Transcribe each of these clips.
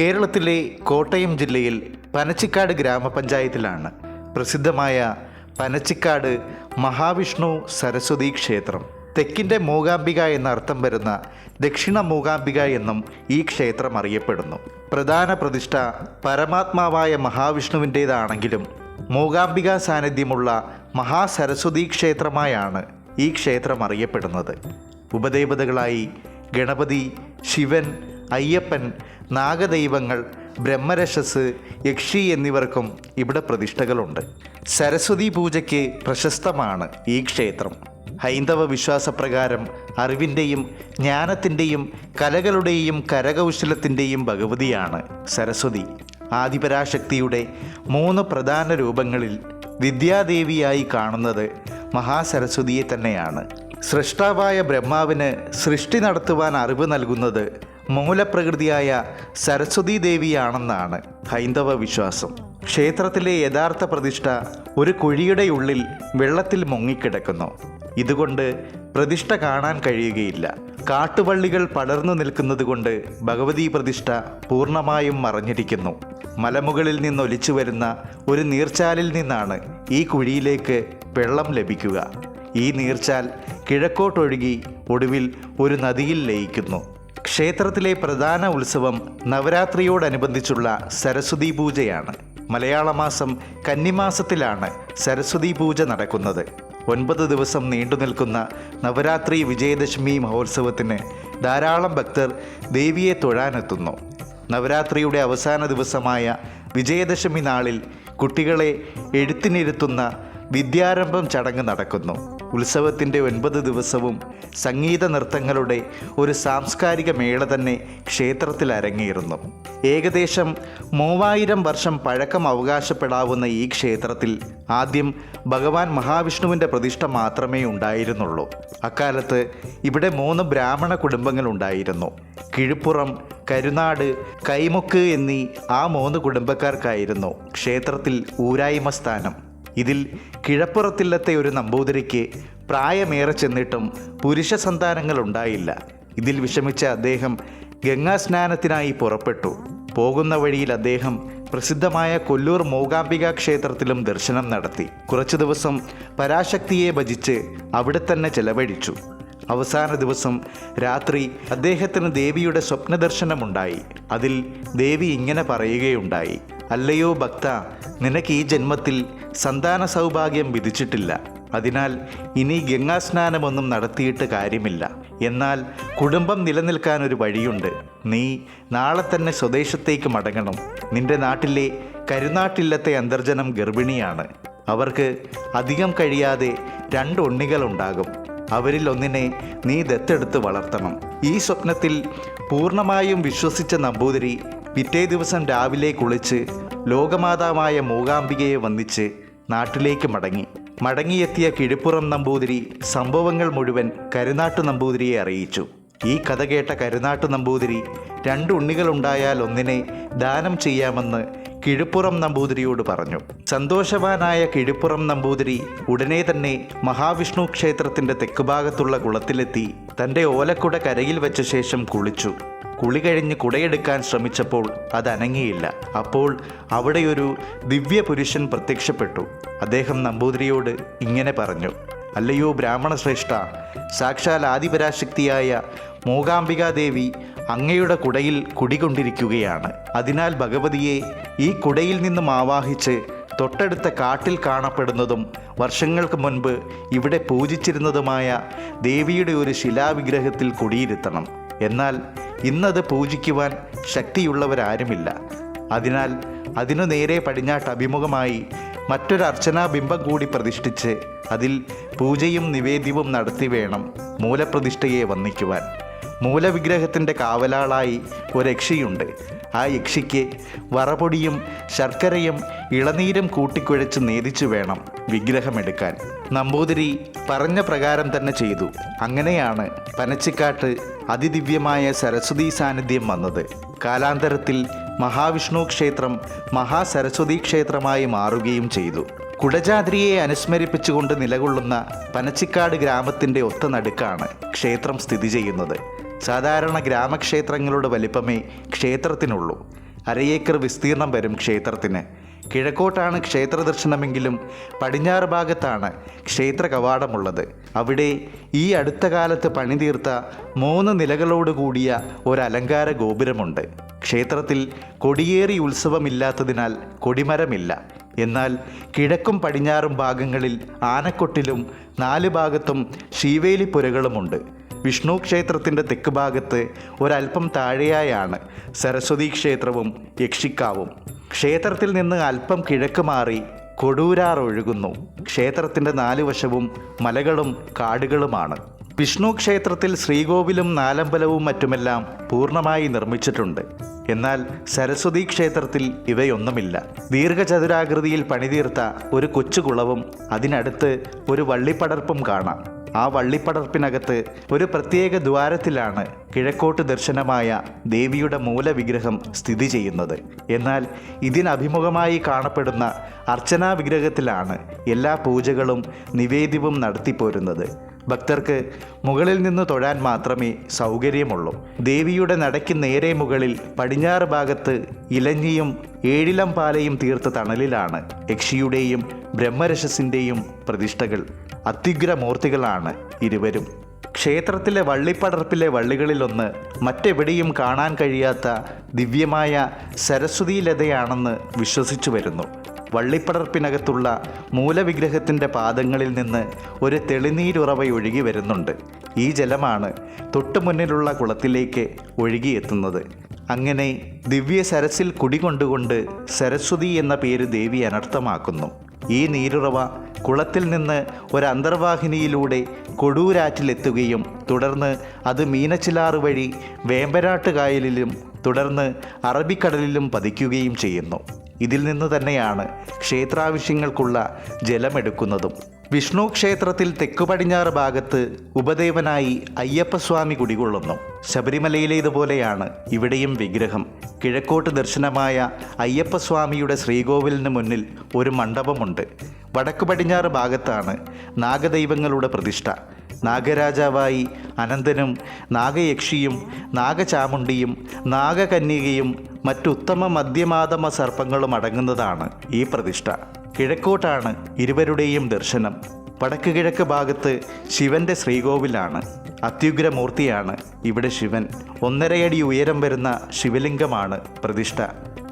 കേരളത്തിലെ കോട്ടയം ജില്ലയിൽ പനച്ചിക്കാട് ഗ്രാമപഞ്ചായത്തിലാണ് പ്രസിദ്ധമായ പനച്ചിക്കാട് മഹാവിഷ്ണു സരസ്വതി ക്ഷേത്രം. തെക്കിന്റെ മൂകാംബിക എന്ന അർത്ഥം വരുന്ന ദക്ഷിണ മൂകാംബിക എന്നും ഈ ക്ഷേത്രം അറിയപ്പെടുന്നു. പ്രധാന പ്രതിഷ്ഠ പരമാത്മാവായ മഹാവിഷ്ണുവിന്റേതാണെങ്കിലും മൂകാംബിക സാന്നിധ്യമുള്ള മഹാസരസ്വതി ക്ഷേത്രമായാണ് ഈ ക്ഷേത്രം അറിയപ്പെടുന്നത്. ഉപദേവതകളായി ഗണപതി ശിവൻ അയ്യപ്പൻ നാഗദൈവങ്ങൾ ബ്രഹ്മരശസ് യക്ഷി എന്നിവർക്കും ഇവിടെ പ്രതിഷ്ഠകളുണ്ട്. സരസ്വതി പൂജയ്ക്ക് പ്രശസ്തമാണ് ഈ ക്ഷേത്രം. ഹൈന്ദവ വിശ്വാസപ്രകാരം അറിവിന്റെയും ജ്ഞാനത്തിന്റെയും കലകളുടെയും കരകൗശലത്തിന്റെയും ഭഗവതിയാണ് സരസ്വതി. ആദിപരാശക്തിയുടെ മൂന്ന് പ്രധാന രൂപങ്ങളിൽ വിദ്യാദേവിയായി കാണുന്നത് മഹാസരസ്വതിയെ തന്നെയാണ്. സൃഷ്ടാവായ ബ്രഹ്മാവിന് സൃഷ്ടി നടത്തുവാൻ അറിവ് നൽകുന്നത് മൂലപ്രകൃതിയായ സരസ്വതീ ദേവിയാണെന്നാണ് ഹൈന്ദവ വിശ്വാസം. ക്ഷേത്രത്തിലെ യഥാർത്ഥ പ്രതിഷ്ഠ ഒരു കുഴിയുടെ ഉള്ളിൽ വെള്ളത്തിൽ മുങ്ങിക്കിടക്കുന്നു. ഇതുകൊണ്ട് പ്രതിഷ്ഠ കാണാൻ കഴിയുകയില്ല. കാട്ടുവള്ളികൾ പടർന്നു നിൽക്കുന്നതുകൊണ്ട് ഭഗവതി പ്രതിഷ്ഠ പൂർണമായും മറഞ്ഞിരിക്കുന്നു. മലമുകളിൽ നിന്നൊലിച്ചു വരുന്ന ഒരു നീർച്ചാലിൽ നിന്നാണ് ഈ കുഴിയിലേക്ക് വെള്ളം ലഭിക്കുക. ഈ നീർച്ചാൽ കിഴക്കോട്ടൊഴുകി ഒടുവിൽ ഒരു നദിയിൽ ലയിക്കുന്നു. ക്ഷേത്രത്തിലെ പ്രധാന ഉത്സവം നവരാത്രിയോടനുബന്ധിച്ചുള്ള സരസ്വതി പൂജയാണ്. മലയാള മാസം കന്നിമാസത്തിലാണ് സരസ്വതി പൂജ നടക്കുന്നത്. ഒൻപത് ദിവസം നീണ്ടു നിൽക്കുന്ന നവരാത്രി വിജയദശമി മഹോത്സവത്തിന് ധാരാളം ഭക്തർ ദേവിയെ തൊഴാനെത്തുന്നു. നവരാത്രിയുടെ അവസാന ദിവസമായ വിജയദശമി നാളിൽ കുട്ടികളെ എഴുത്തിനിരുത്തുന്ന വിദ്യാരംഭം ചടങ്ങ് നടക്കുന്നു. ഉത്സവത്തിന്റെ ഒൻപത് ദിവസവും സംഗീത നൃത്തങ്ങളുടെ ഒരു സാംസ്കാരിക മേള തന്നെ ക്ഷേത്രത്തിൽ അരങ്ങേറുന്നു. ഏകദേശം മൂവായിരം വർഷം പഴക്കം അവകാശപ്പെടാവുന്ന ഈ ക്ഷേത്രത്തിൽ ആദ്യം ഭഗവാൻ മഹാവിഷ്ണുവിന്റെ പ്രതിഷ്ഠ മാത്രമേ ഉണ്ടായിരുന്നുള്ളൂ. അക്കാലത്ത് ഇവിടെ മൂന്ന് ബ്രാഹ്മണ കുടുംബങ്ങൾ ഉണ്ടായിരുന്നു. കിഴുപ്പുറം കരുനാട് കൈമുക്ക് എന്നീ ആ മൂന്ന് കുടുംബക്കാർക്കായിരുന്നു ക്ഷേത്രത്തിൽ ഊരായ്മ സ്ഥാനം. ഇതിൽ കിഴപ്പുറത്തില്ലത്തെ ഒരു നമ്പൂതിരിക്ക് പ്രായമേറെ ചെന്നിട്ടും പുരുഷ സന്താനങ്ങൾ ഉണ്ടായില്ല. ഇതിൽ വിഷമിച്ച അദ്ദേഹം ഗംഗാ സ്നാനത്തിനായി പുറപ്പെട്ടു. പോകുന്ന വഴിയിൽ അദ്ദേഹം പ്രസിദ്ധമായ കൊല്ലൂർ മൂകാംബിക ക്ഷേത്രത്തിലും ദർശനം നടത്തി. കുറച്ചു ദിവസം പരാശക്തിയെ ഭജിച്ച് അവിടെ തന്നെ ചെലവഴിച്ചു. അവസാന ദിവസം രാത്രി അദ്ദേഹത്തിന് ദേവിയുടെ സ്വപ്നദർശനമുണ്ടായി. അതിൽ ദേവി ഇങ്ങനെ പറയുകയുണ്ടായി. അല്ലയോ ഭക്ത നിനക്ക് ഈ ജന്മത്തിൽ സന്താന സൗഭാഗ്യം വിധിച്ചിട്ടില്ല. അതിനാൽ ഇനി ഗംഗാസ്നാനമൊന്നും നടത്തിയിട്ട് കാര്യമില്ല. എന്നാൽ കുടുംബം നിലനിൽക്കാൻ ഒരു വഴിയുണ്ട്. നീ നാളെ തന്നെ സ്വദേശത്തേക്ക് മടങ്ങണം. നിന്റെ നാട്ടിലെ കരുനാട്ടില്ലത്തെ അന്തർജനം ഗർഭിണിയാണ്. അവർക്ക് അധികം കഴിയാതെ രണ്ട് ഉണ്ണികളുണ്ടാകും. അവരിൽ ഒന്നിനെ നീ ദത്തെടുത്ത് വളർത്തണം. ഈ സ്വപ്നത്തിൽ പൂർണമായും വിശ്വസിച്ച നമ്പൂതിരി പിറ്റേ ദിവസം രാവിലെ കുളിച്ച് ലോകമാതാവായ മൂകാംബികയെ വന്ദിച്ച് നാട്ടിലേക്ക് മടങ്ങി. മടങ്ങിയെത്തിയ കിഴിപ്പുറം നമ്പൂതിരി സംഭവങ്ങൾ മുഴുവൻ കരുനാട്ടു നമ്പൂതിരിയെ അറിയിച്ചു. ഈ കഥ കേട്ട കരുനാട്ടു നമ്പൂതിരി രണ്ട് ഉണ്ണികളുണ്ടായാൽ ഒന്നിനെ ദാനം ചെയ്യാമെന്ന് കിഴുപ്പുറം നമ്പൂതിരിയോട് പറഞ്ഞു. സന്തോഷവാനായ കിഴുപ്പുറം നമ്പൂതിരി ഉടനെ തന്നെ മഹാവിഷ്ണു ക്ഷേത്രത്തിന്റെ തെക്കുഭാഗത്തുള്ള കുളത്തിലെത്തി തന്റെ ഓലക്കുട കരയിൽ വെച്ച ശേഷം കുളിച്ചു. കുളി കഴിഞ്ഞ് കുടയെടുക്കാൻ ശ്രമിച്ചപ്പോൾ അത് അനങ്ങിയില്ല അപ്പോൾ അവിടെയൊരു ദിവ്യപുരുഷൻ ദിവ്യ പുരുഷൻ പ്രത്യക്ഷപ്പെട്ടു. അദ്ദേഹം നമ്പൂതിരിയോട് ഇങ്ങനെ പറഞ്ഞു. അല്ലയോ ബ്രാഹ്മണ ശ്രേഷ്ഠ സാക്ഷാൽ ആദിപരാശക്തിയായ മൂകാംബികാദേവി അങ്ങയുടെ കുടയിൽ കുടികൊണ്ടിരിക്കുകയാണ്. അതിനാൽ ഭഗവതിയെ ഈ കുടയിൽ നിന്നും ആവാഹിച്ച് തൊട്ടടുത്ത കാട്ടിൽ കാണപ്പെടുന്നതും വർഷങ്ങൾക്ക് മുൻപ് ഇവിടെ പൂജിച്ചിരുന്നതുമായ ദേവിയുടെ ഒരു ശിലാവിഗ്രഹത്തിൽ കുടിയിരുത്തണം. എന്നാൽ ഇന്നത് പൂജിക്കുവാൻ ശക്തിയുള്ളവരാരുമില്ല. അതിനാൽ അതിനു നേരെ പടിഞ്ഞാട്ട് അഭിമുഖമായി മറ്റൊരു അർച്ചനാ ബിംബം കൂടി പ്രതിഷ്ഠിച്ച് അതിൽ പൂജയും നിവേദ്യവും നടത്തി വേണം മൂലപ്രതിഷ്ഠയെ വന്ദിക്കുവാൻ. മൂലവിഗ്രഹത്തിന്റെ കാവലാളായി ഒരു യക്ഷിയുണ്ട്. ആ യക്ഷിക്ക് വറപൊടിയും ശർക്കരയും ഇളനീരും കൂട്ടിക്കുഴച്ച് നേദിച്ചു വേണം വിഗ്രഹമെടുക്കാൻ. നമ്പൂതിരി പറഞ്ഞ പ്രകാരം തന്നെ ചെയ്തു. അങ്ങനെയാണ് പനച്ചിക്കാട്ട് അതിദിവ്യമായ സരസ്വതി സാന്നിധ്യം വന്നത്. കാലാന്തരത്തിൽ മഹാവിഷ്ണു ക്ഷേത്രം മഹാസരസ്വതി ക്ഷേത്രമായി മാറുകയും ചെയ്തു. കുടജാദ്രിയെ അനുസ്മരിപ്പിച്ചുകൊണ്ട് നിലകൊള്ളുന്ന പനച്ചിക്കാട് ഗ്രാമത്തിന്റെ ഒത്ത നടുക്കാണ് ക്ഷേത്രം സ്ഥിതി ചെയ്യുന്നത്. സാധാരണ ഗ്രാമക്ഷേത്രങ്ങളുടെ വലിപ്പമേ ക്ഷേത്രത്തിനുള്ളൂ. അരയേക്കർ വിസ്തീർണം വരും ക്ഷേത്രത്തിന്. കിഴക്കോട്ടാണ് ക്ഷേത്ര ദർശനമെങ്കിലും പടിഞ്ഞാറ് ഭാഗത്താണ് ക്ഷേത്ര കവാടമുള്ളത് അവിടെ ഈ അടുത്ത കാലത്ത് പണിതീർത്ത മൂന്ന് നിലകളോട് കൂടിയ ഒരു അലങ്കാര ഗോപുരമുണ്ട്. ക്ഷേത്രത്തിൽ കൊടിയേറി ഉത്സവമില്ലാത്തതിനാൽ കൊടിമരമില്ല. എന്നാൽ കിഴക്കും പടിഞ്ഞാറും ഭാഗങ്ങളിൽ ആനക്കൊട്ടിലും നാല് ഭാഗത്തും ശീവേലിപ്പുരകളുമുണ്ട്. വിഷ്ണു ക്ഷേത്രത്തിന്റെ തെക്ക് ഭാഗത്ത് ഒരല്പം താഴെയായാണ് സരസ്വതി ക്ഷേത്രവും യക്ഷിക്കാവും. ക്ഷേത്രത്തിൽ നിന്ന് അല്പം കിഴക്ക് മാറി കൊടൂരാർ ഒഴുകുന്നു. ക്ഷേത്രത്തിന്റെ നാല് വശവും മലകളും കാടുകളുമാണ്. വിഷ്ണു ക്ഷേത്രത്തിൽ ശ്രീകോവിലും നാലമ്പലവും മറ്റുമെല്ലാം പൂർണമായി നിർമ്മിച്ചിട്ടുണ്ട്. എന്നാൽ സരസ്വതി ക്ഷേത്രത്തിൽ ഇവയൊന്നുമില്ല. ദീർഘചതുരാകൃതിയിൽ പണിതീർത്ത ഒരു കൊച്ചുകുളവും അതിനടുത്ത് ഒരു വള്ളിപ്പടർപ്പും കാണാം. ആ വള്ളിപ്പടർപ്പിനകത്ത് ഒരു പ്രത്യേക ദ്വാരത്തിലാണ് കിഴക്കോട്ട് ദർശനമായ ദേവിയുടെ മൂലവിഗ്രഹം സ്ഥിതി ചെയ്യുന്നത്. എന്നാൽ ഇതിനഭിമുഖമായി കാണപ്പെടുന്ന അർച്ചനാ വിഗ്രഹത്തിലാണ് എല്ലാ പൂജകളും നിവേദ്യവും നടത്തിപ്പോരുന്നത് ഭക്തർക്ക് മുകളിൽ നിന്ന് തൊഴാൻ മാത്രമേ സൗകര്യമുള്ളൂ. ദേവിയുടെ നടയ്ക്ക് നേരെ മുകളിൽ പടിഞ്ഞാറ് ഭാഗത്ത് ഇലഞ്ഞിയും ഏഴിലം പാലയും തീർത്ത തണലിലാണ് യക്ഷിയുടെയും ബ്രഹ്മരശസിന്റെയും പ്രതിഷ്ഠകൾ അത്യുഗ്രമൂർത്തികളാണ് ഇരുവരും. ക്ഷേത്രത്തിലെ വള്ളിപ്പടർപ്പിലെ വള്ളികളിലൊന്ന് മറ്റെവിടെയും കാണാൻ കഴിയാത്ത ദിവ്യമായ സരസ്വതി ലതയാണെന്ന് വിശ്വസിച്ചു വരുന്നു. വള്ളിപ്പടർപ്പിനകത്തുള്ള മൂലവിഗ്രഹത്തിന്റെ പാദങ്ങളിൽ നിന്ന് ഒരു തെളിനീരുറവ ഒഴുകി വരുന്നുണ്ട്. ഈ ജലമാണ് തൊട്ടുമുന്നിലുള്ള കുളത്തിലേക്ക് ഒഴുകിയെത്തുന്നത്. അങ്ങനെ ദിവ്യ സരസിൽ കുടികൊണ്ടുകൊണ്ട് സരസ്വതി എന്ന പേര് ദേവി അനർത്ഥമാക്കുന്നു. ഈ നീരുറവ കുളത്തിൽ നിന്ന് ഒരു അന്തർവാഹിനിയിലൂടെ കൊടൂരാറ്റിലെത്തുകയും തുടർന്ന് അത് മീനച്ചിലാറ് വഴി വേമ്പനാട്ട് കായലിലും തുടർന്ന് അറബിക്കടലിലും പതിക്കുകയും ചെയ്യുന്നു. ഇതിൽ നിന്ന് തന്നെയാണ് ക്ഷേത്രാവശ്യങ്ങൾക്കുള്ള ജലമെടുക്കുന്നതും. വിഷ്ണു ക്ഷേത്രത്തിൽ തെക്കു പടിഞ്ഞാറ് ഭാഗത്ത് ഉപദേവനായി അയ്യപ്പസ്വാമി കുടികൊള്ളുന്നു. ശബരിമലയിലേതുപോലെയാണ് ഇവിടെയും വിഗ്രഹം. കിഴക്കോട്ട് ദർശനമായ അയ്യപ്പസ്വാമിയുടെ ശ്രീകോവിലിന് മുന്നിൽ ഒരു മണ്ഡപമുണ്ട്. വടക്കു പടിഞ്ഞാറ് ഭാഗത്താണ് നാഗദൈവങ്ങളുടെ പ്രതിഷ്ഠ. നാഗരാജാവായി അനന്തനും നാഗയക്ഷിയും നാഗചാമുണ്ടിയും നാഗകന്യകയും മറ്റുത്തമ മധ്യമാതമ സർപ്പങ്ങളും അടങ്ങുന്നതാണ് ഈ പ്രതിഷ്ഠ. കിഴക്കോട്ടാണ് ഇരുവരുടെയും ദർശനം. വടക്ക് കിഴക്ക് ഭാഗത്ത് ശിവന്റെ ശ്രീകോവിലാണ്. അത്യുഗ്രമൂർത്തിയാണ് ഇവിടെ ശിവൻ. ഒന്നരയടി ഉയരം വരുന്ന ശിവലിംഗമാണ് പ്രതിഷ്ഠ.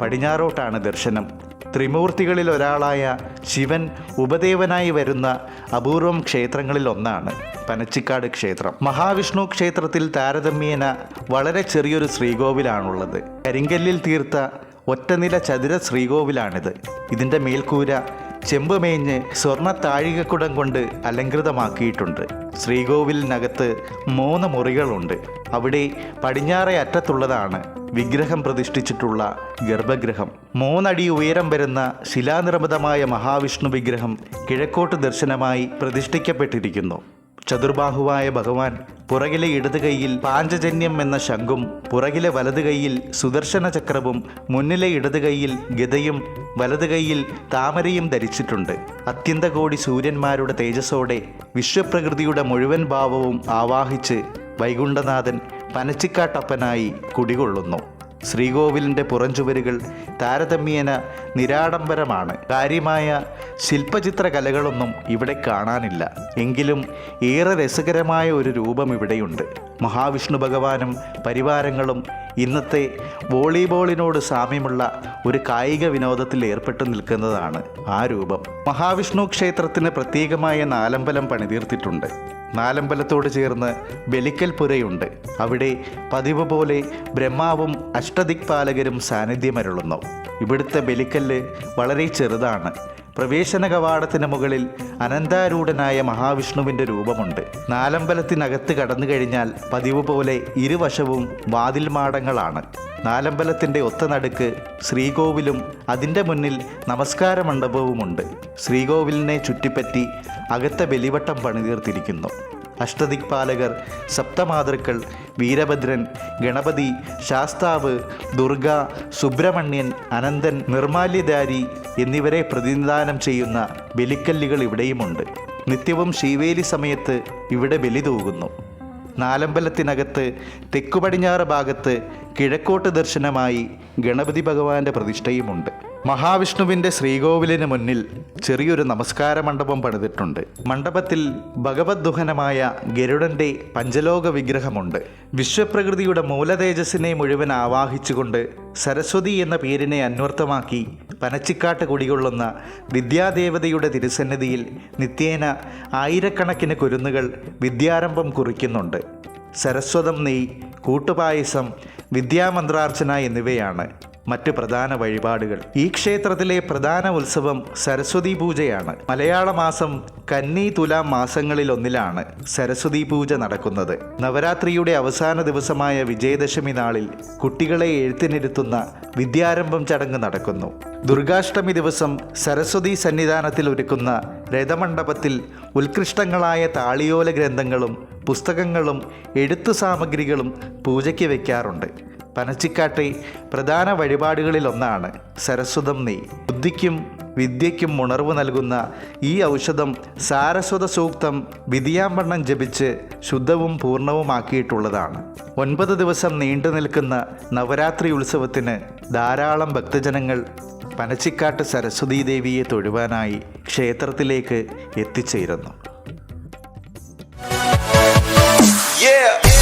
പടിഞ്ഞാറോട്ടാണ് ദർശനം. ത്രിമൂർത്തികളിൽ ഒരാളായ ശിവൻ ഉപദേവനായി വരുന്ന അപൂർവം ക്ഷേത്രങ്ങളിൽ ഒന്നാണ് പനച്ചിക്കാട് ക്ഷേത്രം. മഹാവിഷ്ണു ക്ഷേത്രത്തിൽ താരതമ്യേന വളരെ ചെറിയൊരു ശ്രീകോവിലാണുള്ളത്. കരിങ്കല്ലിൽ തീർത്ത ഒറ്റനില ചതുര ശ്രീകോവിലാണിത്. ഇതിന്റെ മേൽക്കൂര ചെമ്പ് മേഞ്ഞ് സ്വർണ താഴികക്കുടം കൊണ്ട് അലങ്കൃതമാക്കിയിട്ടുണ്ട് ശ്രീകോവിലിനകത്ത് മൂന്ന് മുറികളുണ്ട്. അവിടെ പടിഞ്ഞാറേ അറ്റത്തുള്ളതാണ് വിഗ്രഹം പ്രതിഷ്ഠിച്ചിട്ടുള്ള ഗർഭഗൃഹം. മൂന്നടി ഉയരം വരുന്ന ശിലാനിർമ്മിതമായ മഹാവിഷ്ണു വിഗ്രഹം കിഴക്കോട്ട് ദർശനമായി പ്രതിഷ്ഠിക്കപ്പെട്ടിരിക്കുന്നു. ചതുർബാഹുവായ ഭഗവാൻ പുറകിലെ ഇടത് കൈയിൽ പാഞ്ചജന്യം എന്ന ശംഖും പുറകിലെ വലത് കൈയിൽ സുദർശന ചക്രവും മുന്നിലെ ഇടത് കൈയിൽ ഗതയും വലത് കൈയിൽ താമരയും ധരിച്ചിട്ടുണ്ട്. അത്യന്തകോടി സൂര്യന്മാരുടെ തേജസ്സോടെ വിശ്വപ്രകൃതിയുടെ മുഴുവൻ ഭാവവും ആവാഹിച്ച് വൈകുണ്ഠനാഥൻ പനച്ചിക്കാട്ടപ്പനായി കുടികൊള്ളുന്നു. ശ്രീകോവിലിന്റെ പുറഞ്ചുവരുകൾ താരതമ്യേന നിരാഡംബരമാണ്. കാര്യമായ ശില്പചിത്ര കലകളൊന്നും ഇവിടെ കാണാനില്ല. എങ്കിലും ഏറെ രസകരമായ ഒരു രൂപം ഇവിടെയുണ്ട്. മഹാവിഷ്ണു ഭഗവാനും പരിവാരങ്ങളും ഇന്നത്തെ വോളിബോളിനോട് സാമ്യമുള്ള ഒരു കായിക വിനോദത്തിൽ ഏർപ്പെട്ടു നിൽക്കുന്നതാണ് ആ രൂപം. മഹാവിഷ്ണു ക്ഷേത്രത്തിന് പ്രത്യേകമായ നാലമ്പലം പണിതീർത്തിട്ടുണ്ട്. നാലമ്പലത്തോട് ചേർന്ന് ബലിക്കൽ പുരയുണ്ട് അവിടെ പതിവ് പോലെ ബ്രഹ്മാവും അഷ്ടദിക്പാലകരും സാന്നിധ്യമരുളുന്നു. ഇവിടുത്തെ ബലിക്കല്ല് വളരെ ചെറുതാണ്. പ്രവേശന കവാടത്തിന് മുകളിൽ അനന്താരൂഢനായ മഹാവിഷ്ണുവിന്റെ രൂപമുണ്ട്. നാലമ്പലത്തിനകത്ത് കടന്നു കഴിഞ്ഞാൽ പതിവ് പോലെ ഇരുവശവും വാതിൽമാടങ്ങളാണ് നാലമ്പലത്തിന്റെ ഒത്ത നടുക്ക് ശ്രീകോവിലും അതിന്റെ മുന്നിൽ നമസ്കാര മണ്ഡപവുമുണ്ട്. ശ്രീകോവിലിനെ ചുറ്റിപ്പറ്റി അകത്തെ ബലിവട്ടം പണിതീർത്തിരിക്കുന്നു. അഷ്ടദിക്പാലകർ സപ്തമാതൃക്കൾ വീരഭദ്രൻ ഗണപതി ശാസ്താവ് ദുർഗ സുബ്രഹ്മണ്യൻ അനന്തൻ നിർമാല്യധാരി എന്നിവരെ പ്രതിനിധാനം ചെയ്യുന്ന ബലിക്കല്ലുകൾ ഇവിടെയുമുണ്ട്. നിത്യവും ശ്രീവേലി സമയത്ത് ഇവിടെ ബലി തൂകുന്നു. നാലമ്പലത്തിനകത്ത് തെക്കു പടിഞ്ഞാറ് ഭാഗത്ത് കിഴക്കോട്ട് ദർശനമായി ഗണപതി ഭഗവാന്റെ പ്രതിഷ്ഠയുമുണ്ട്. മഹാവിഷ്ണുവിന്റെ ശ്രീകോവിലിന് മുന്നിൽ ചെറിയൊരു നമസ്കാര മണ്ഡപം പണിതിട്ടുണ്ട്. മണ്ഡപത്തിൽ ഭഗവത് ദുഹനമായ ഗരുഡന്റെ പഞ്ചലോക വിഗ്രഹമുണ്ട്. വിശ്വപ്രകൃതിയുടെ മൂലതേജസ്സിനെ മുഴുവൻ ആവാഹിച്ചുകൊണ്ട് സരസ്വതി എന്ന പേരിനെ അന്വർത്ഥമാക്കി പനച്ചിക്കാട്ട് കുടികൊള്ളുന്ന വിദ്യാദേവതയുടെ തിരുസന്നിധിയിൽ നിത്യേന ആയിരക്കണക്കിന് കുരുന്നുകൾ വിദ്യാരംഭം കുറിക്കുന്നുണ്ട്. സരസ്വതം നെയ് കൂട്ടുപായസം വിദ്യാമന്ത്രാർച്ചന എന്നിവയാണ്. മറ്റ് പ്രധാന വഴിപാടുകൾ. ഈ ക്ഷേത്രത്തിലെ പ്രധാന ഉത്സവം സരസ്വതി പൂജയാണ്. മലയാള മാസം കന്നി തുലാം മാസങ്ങളിലൊന്നിലാണ് സരസ്വതി പൂജ നടക്കുന്നത്. നവരാത്രിയുടെ അവസാന ദിവസമായ വിജയദശമി നാളിൽ കുട്ടികളെ എഴുത്തിനിരുത്തുന്ന വിദ്യാരംഭം ചടങ്ങ് നടക്കുന്നു. ദുർഗാഷ്ടമി ദിവസം സരസ്വതി സന്നിധാനത്തിൽ ഒരുക്കുന്ന രഥമണ്ഡപത്തിൽ ഉത്കൃഷ്ടങ്ങളായ താളിയോല ഗ്രന്ഥങ്ങളും പുസ്തകങ്ങളും എഴുത്തു സാമഗ്രികളും പൂജയ്ക്ക് വയ്ക്കാറുണ്ട് പനച്ചിക്കാട്ടെ പ്രധാന വഴിപാടുകളിലൊന്നാണ് സരസ്വതം നെയ്. ബുദ്ധിക്കും വിദ്യയ്ക്കും ഉണർവ് നൽകുന്ന ഈ ഔഷധം സാരസ്വത സൂക്തം വിധിയാമ്പണ്ണം ജപിച്ച് ശുദ്ധവും പൂർണവുമാക്കിയിട്ടുള്ളതാണ് ഒൻപത് ദിവസം നീണ്ടു നിൽക്കുന്ന നവരാത്രി ഉത്സവത്തിന് ധാരാളം ഭക്തജനങ്ങൾ പനച്ചിക്കാട്ട് സരസ്വതീ ദേവിയെ തൊഴുവാനായി ക്ഷേത്രത്തിലേക്ക് എത്തിച്ചേരുന്നു. Yeah.